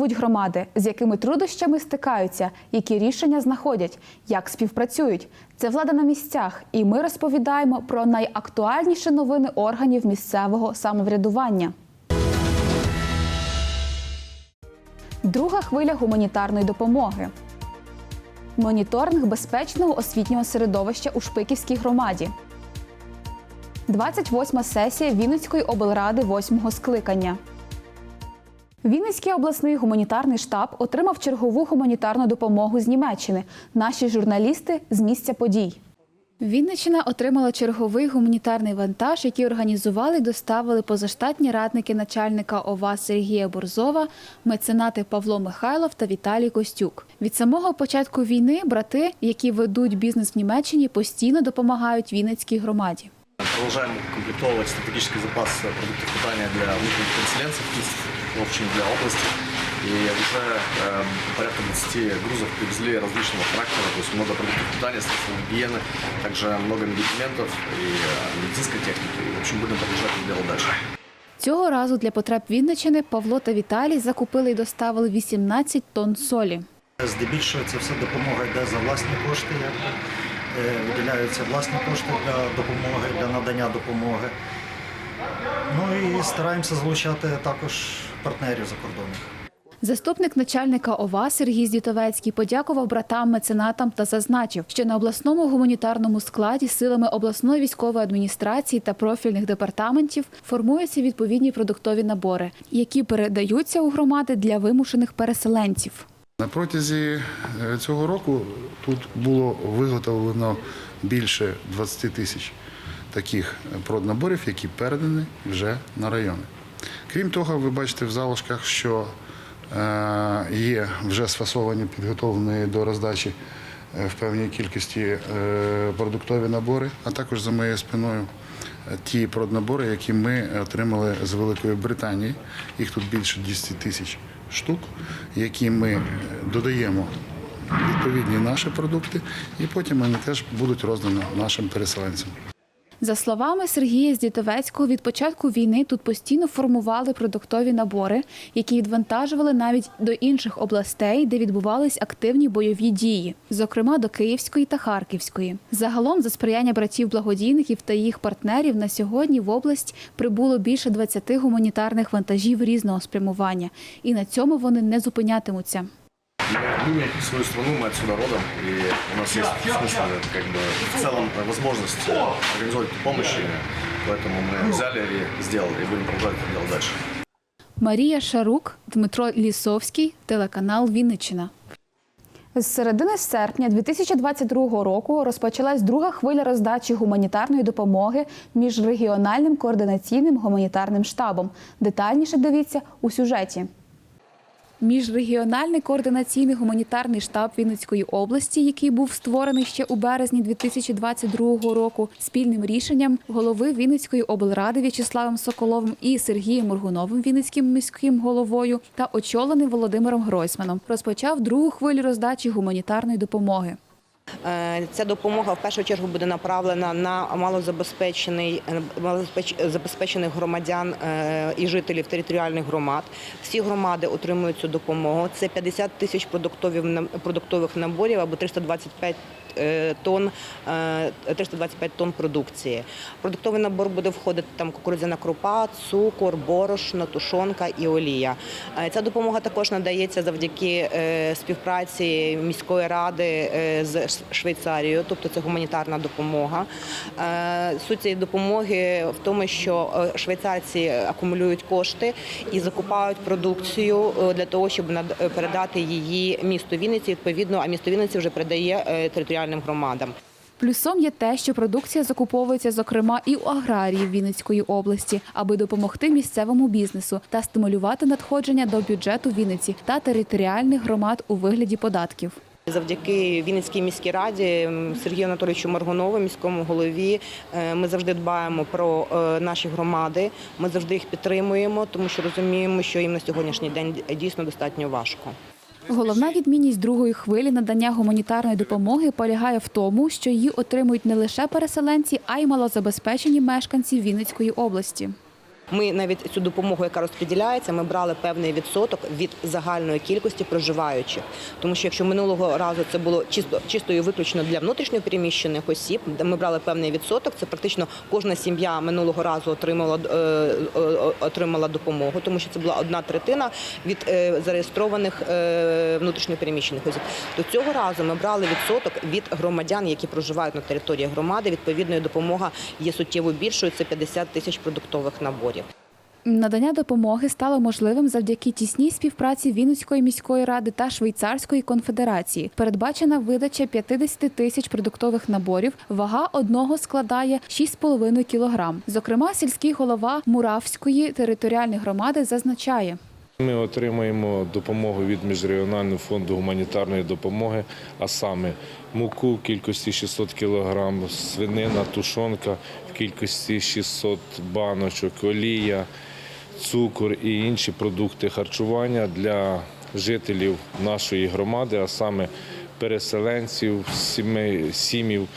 Живуть громади, з якими труднощами стикаються, які рішення знаходять, як співпрацюють? Це влада на місцях, і ми розповідаємо про найактуальніші новини органів місцевого самоврядування. Друга хвиля гуманітарної допомоги. Моніторинг безпечного освітнього середовища у Шпиківській громаді. 28 сесія Вінницької облради 8 скликання. Вінницький обласний гуманітарний штаб отримав чергову гуманітарну допомогу з Німеччини. Наші журналісти з місця подій. Вінниччина отримала черговий гуманітарний вантаж, який організували і доставили позаштатні радники начальника ОВА Сергія Борзова, меценати Павло Михайлов та Віталій Костюк. Від самого початку війни брати, які ведуть бізнес в Німеччині, постійно допомагають Вінницькій громаді. Продолжаем комплектовывать стратегический запас продуктов питания для внутренних переселенцев, в общем, для области. И уже э, порядка 20 грузов привезли различного характера, то есть много продуктов питания, средств гигиены, также много медикаментов и э, медицинской техники. И, в общем, будем продолжать это дело дальше. Цього разу для потреб Вінниччини Павло та Віталій закупили і доставили 18 тонн солі. Здебільшого це все допомога йде за власні кошти, якби. Е, виділяються власні кошти для допомоги, для надання допомоги. Ну і стараємося залучати також партнерів закордонних. Заступник начальника ОВА Сергій Здітовецький подякував братам, меценатам та зазначив, що на обласному гуманітарному складі силами обласної військової адміністрації та профільних департаментів формуються відповідні продуктові набори, які передаються у громади для вимушених переселенців. На протязі е, цього року тут було виготовлено більше 20 тисяч таких проднаборів, які передані вже на райони. Крім того, ви бачите в залишках, що е, є вже сфасовані, підготовлені до роздачі е, в певній кількості е, продуктові набори, а також за моєю спиною е, ті проднабори, які ми отримали з Великої Британії. Їх тут більше 10 тисяч штук, які ми е, додаємо відповідні наші продукти, і потім вони теж будуть роздані нашим переселенцям. За словами Сергія Здітовецького, від початку війни тут постійно формували продуктові набори, які відвантажували навіть до інших областей, де відбувались активні бойові дії, зокрема до Київської та Харківської. Загалом, за сприяння братів-благодійників та їх партнерів, на сьогодні в область прибуло більше 20 гуманітарних вантажів різного спрямування, і на цьому вони не зупинятимуться. Мы любим свою страну, мы отсюда родом, и у нас есть в смысле, как бы, в целом э, возможность э, организовать эту помощь, и поэтому мы взяли и сделали, и будем продолжать это делать дальше. Марія Шарук, Дмитро Лісовський, телеканал Вінниччина. З середини серпня 2022 року розпочалась друга хвиля роздачі гуманітарної допомоги між регіональним координаційним гуманітарним штабом. Детальніше дивіться у сюжеті. Міжрегіональний координаційний гуманітарний штаб Вінницької області, який був створений ще у березні 2022 року, спільним рішенням голови Вінницької облради В'ячеславом Соколовим і Сергієм Моргуновим, Вінницьким міським головою, та очолений Володимиром Гройсманом, розпочав другу хвилю роздачі гуманітарної допомоги. Е, Ця допомога в першу чергу буде направлена на малозабезпечений е, громадян е, і жителів територіальних громад. Всі громади отримують цю допомогу. Це 50 тисяч продуктових наборів або 325 е, тонн, е, 325 тонн продукції. Продуктовий набор буде входити там кукурудзяна крупа, цукор, борошно, тушонка і олія. Е, Ця допомога також надається завдяки е, співпраці міської ради е, з Швейцарією, тобто це гуманітарна допомога. Е, Суть цієї допомоги в тому, що е, швейцарці акумулюють кошти і закупають продукцію е, для того, щоб е, передати її місту Вінниці. Відповідно, а місто Вінниці вже передає е, територіальним громадам. Плюсом є те, що продукція закуповується зокрема і у аграріїв Вінницької області, аби допомогти місцевому бізнесу та стимулювати надходження до бюджету Вінниці та територіальних громад у вигляді податків. Завдяки Вінницькій міській раді Сергію Анатолійовичу Маргунову, міському голові, е, ми завжди дбаємо про е, наші громади. Ми завжди їх підтримуємо, тому що розуміємо, що їм на сьогоднішній день дійсно достатньо важко. Головна відмінність другої хвилі надання гуманітарної допомоги полягає в тому, що її отримують не лише переселенці, а й малозабезпечені мешканці Вінницької області. Ми навіть цю допомогу, яка розподіляється, ми брали певний відсоток від загальної кількості проживаючих. Тому що якщо минулого разу це було чисто чисто і виключно для внутрішньо переміщених осіб, де ми брали певний відсоток, це практично кожна сім'я минулого разу отримала е, е, отримала допомогу, тому що це була одна третина від е, зареєстрованих е, внутрішньо переміщених осіб. До цього разу ми брали відсоток від громадян, які проживають на території громади. Відповідно, допомога є суттєво більшою. Це 50 тисяч продуктових наборів. Надання допомоги стало можливим завдяки тісній співпраці Вінницької міської ради та Швейцарської конфедерації. Передбачена видача 50 тисяч продуктових наборів. Вага одного складає 6,5 кілограм. Зокрема, сільський голова Муравської територіальної громади зазначає. Ми отримуємо допомогу від міжрегіонального фонду гуманітарної допомоги, а саме муку в кількості 600 кг, свинина, тушонка в кількості 600 баночок, олія, цукор і інші продукти харчування для жителів нашої громади, а саме переселенців, сімів,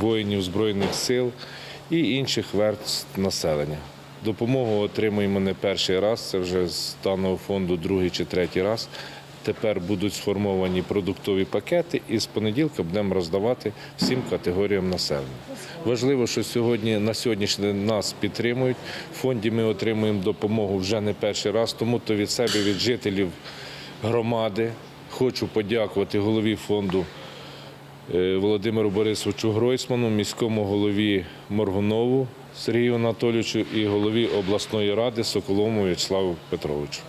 воїнів Збройних сил і інших верств населення. Допомогу отримуємо не перший раз, це вже з даного фонду другий чи третій раз. Тепер будуть сформовані продуктові пакети і з понеділка будемо роздавати всім категоріям населення. Важливо, що сьогодні на сьогоднішній день нас підтримують. В фонді ми отримуємо допомогу вже не перший раз, тому то від себе, від жителів громади хочу подякувати голові фонду е, Володимиру Борисовичу Гройсману, міському голові Моргунову Сергію Анатолійовичу і голові обласної ради Соколовому В'ячеславу Петровичу,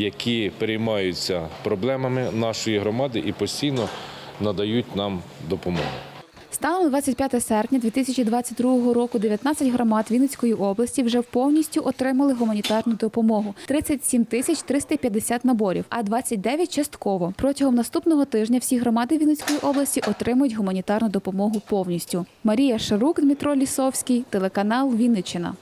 які переймаються проблемами нашої громади і постійно надають нам допомогу. Станом на 25 серпня 2022 року 19 громад Вінницької області вже повністю отримали гуманітарну допомогу 37 тисяч 350 наборів, а 29 частково. Протягом наступного тижня всі громади Вінницької області отримують гуманітарну допомогу повністю. Марія Шарук, Дмитро Лісовський, телеканал Вінниччина.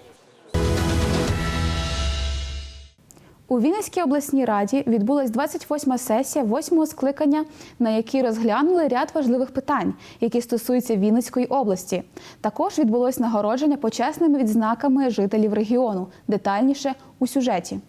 У Вінницькій обласній раді відбулась 28-ма сесія 8-го скликання, на якій розглянули ряд важливих питань, які стосуються Вінницької області. Також відбулось нагородження почесними відзнаками жителів регіону. Детальніше у сюжеті.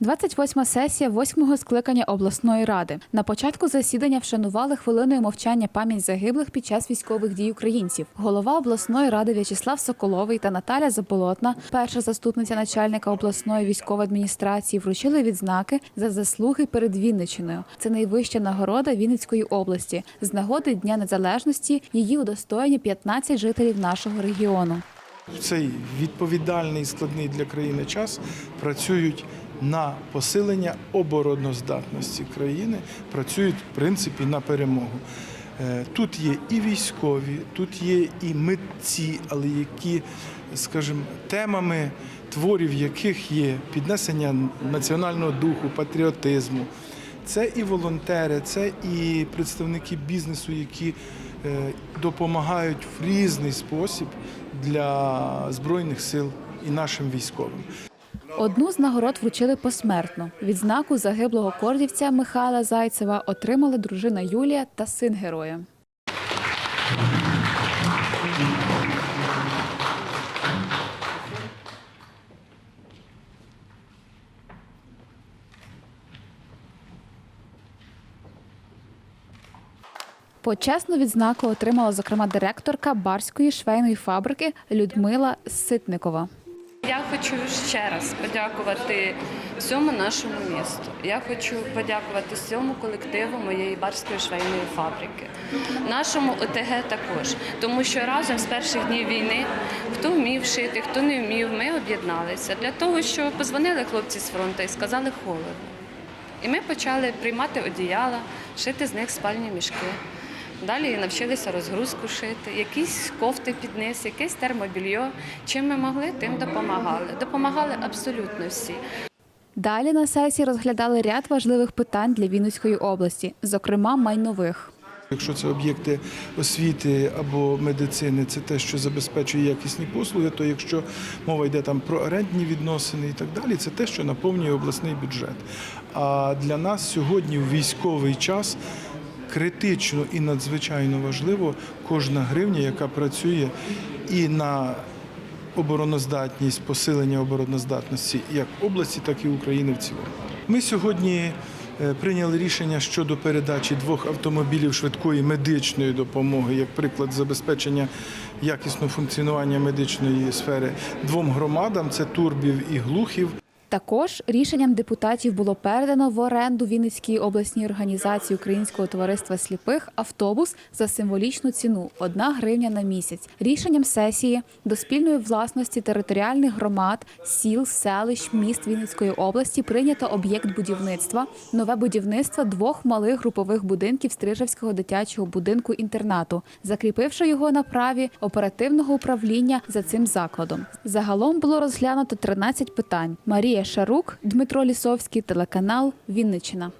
28-ма сесія 8-го скликання обласної ради. На початку засідання вшанували хвилиною мовчання пам'ять загиблих під час військових дій українців. Голова обласної ради В'ячеслав Соколовий та Наталя Заболотна, перша заступниця начальника обласної військової адміністрації, вручили відзнаки за заслуги перед Вінниччиною. Це найвища нагорода Вінницької області. З нагоди Дня Незалежності її удостоєні 15 жителів нашого регіону. в цей відповідальний складний для країни час працюють на посилення обороноздатності країни, працюють в принципі на перемогу. Е, Тут є і військові, тут є і митці, але які, скажімо, темами творів яких є піднесення національного духу, патріотизму. Це і волонтери, це і представники бізнесу, які е, допомагають в різний спосіб для Збройних сил і нашим військовим. Одну з нагород вручили посмертно. Відзнаку загиблого кордівця Михайла Зайцева отримали дружина Юлія та син героя. Почесну відзнаку отримала зокрема директорка барської швейної фабрики Людмила Ситникова. Я хочу ще раз подякувати всьому нашому місту. Я хочу подякувати всьому колективу моєї барської швейної фабрики, нашому ОТГ також, тому що разом з перших днів війни, хто вмів шити, хто не вмів, ми об'єдналися для того, що позвонили хлопці з фронту і сказали холодно. І ми почали приймати одіяла, шити з них спальні мішки. Далі навчилися розгрузку шити, якісь кофти під низ, якесь термобільйо. Чим ми могли, тим допомагали. Допомагали абсолютно всі. Далі на сесії розглядали ряд важливих питань для Вінницької області, зокрема майнових. Якщо це об'єкти освіти або медицини, це те, що забезпечує якісні послуги, то якщо мова йде там про орендні відносини і так далі, це те, що наповнює обласний бюджет. А для нас сьогодні в військовий час критично і надзвичайно важливо кожна гривня, яка працює і на обороноздатність, посилення обороноздатності як області, так і України в цілому. Ми сьогодні е, прийняли рішення щодо передачі двох автомобілів швидкої медичної допомоги, як приклад забезпечення якісного функціонування медичної сфери двом громадам: це Турбів і Глухів. Також рішенням депутатів було передано в оренду Вінницькій обласній організації Українського товариства сліпих автобус за символічну ціну 1 гривня на місяць. Рішенням сесії до спільної власності територіальних громад, сіл, селищ, міст Вінницької області прийнято об'єкт будівництва, нове будівництво двох малих групових будинків Стрижевського дитячого будинку інтернату, закріпивши його на праві оперативного управління за цим закладом. Загалом було розглянуто 13 питань. Марія Шарук, Дмитро Лісовський, телеканал Вінниччина.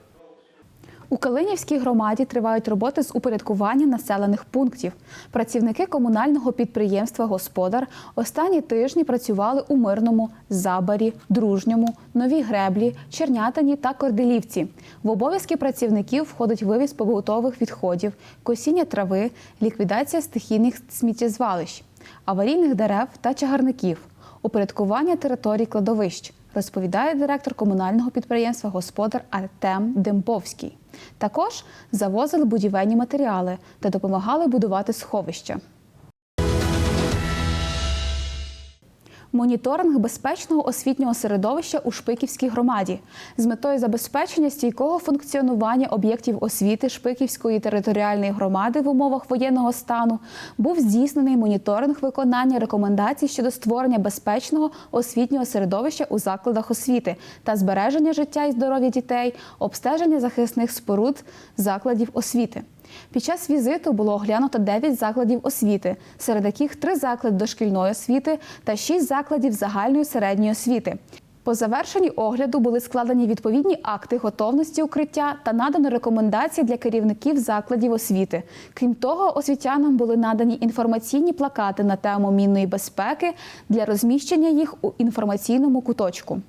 У Калинівській громаді тривають роботи з упорядкування населених пунктів. Працівники комунального підприємства Господар останні тижні працювали у Мирному, Забарі, Дружньому, Новій Греблі, Чернятині та Корделівці. В обов'язки працівників входить вивіз побутових відходів, косіння трави, ліквідація стихійних сміттєзвалищ, аварійних дерев та чагарників, упорядкування територій кладовищ розповідає директор комунального підприємства Господар Артем Дембовський. Також завозили будівельні матеріали та допомагали будувати сховища. Моніторинг безпечного освітнього середовища у Шпиківській громаді з метою забезпечення стійкого функціонування об'єктів освіти Шпиківської територіальної громади в умовах воєнного стану був здійснений моніторинг виконання рекомендацій щодо створення безпечного освітнього середовища у закладах освіти та збереження життя і здоров'я дітей, обстеження захисних споруд закладів освіти. Під час візиту було оглянуто 9 закладів освіти, серед яких 3 заклади дошкільної освіти та 6 закладів загальної середньої освіти. По завершенні огляду були складені відповідні акти готовності укриття та надано рекомендації для керівників закладів освіти. Крім того, освітянам були надані інформаційні плакати на тему мінної безпеки для розміщення їх у інформаційному куточку.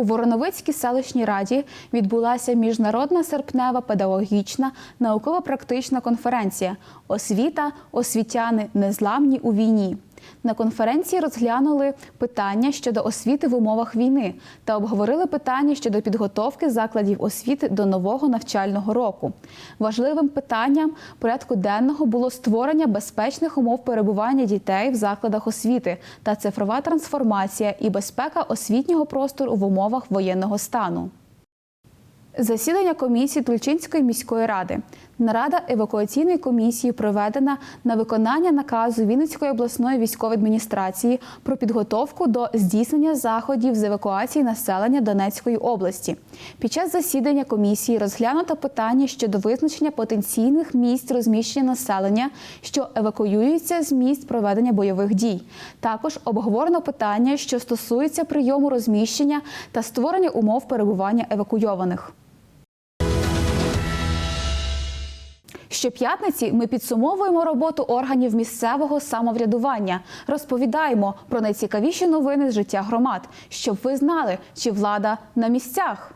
У Вороновицькій селищній раді відбулася міжнародна серпнева педагогічна науково-практична конференція Освіта, освітяни незламні у війні. На конференції розглянули питання щодо освіти в умовах війни та обговорили питання щодо підготовки закладів освіти до нового навчального року. Важливим питанням порядку денного було створення безпечних умов перебування дітей в закладах освіти та цифрова трансформація і безпека освітнього простору в умовах воєнного стану. Засідання комісії Тульчинської міської ради. Нарада евакуаційної комісії проведена на виконання наказу Вінницької обласної військової адміністрації про підготовку до здійснення заходів з евакуації населення Донецької області. Під час засідання комісії розглянуто питання щодо визначення потенційних місць розміщення населення, що евакуюються з місць проведення бойових дій. Також обговорено питання, що стосуються прийому розміщення та створення умов перебування евакуйованих. Щоп'ятниці ми підсумовуємо роботу органів місцевого самоврядування, розповідаємо про найцікавіші новини з життя громад, щоб ви знали, чи влада на місцях.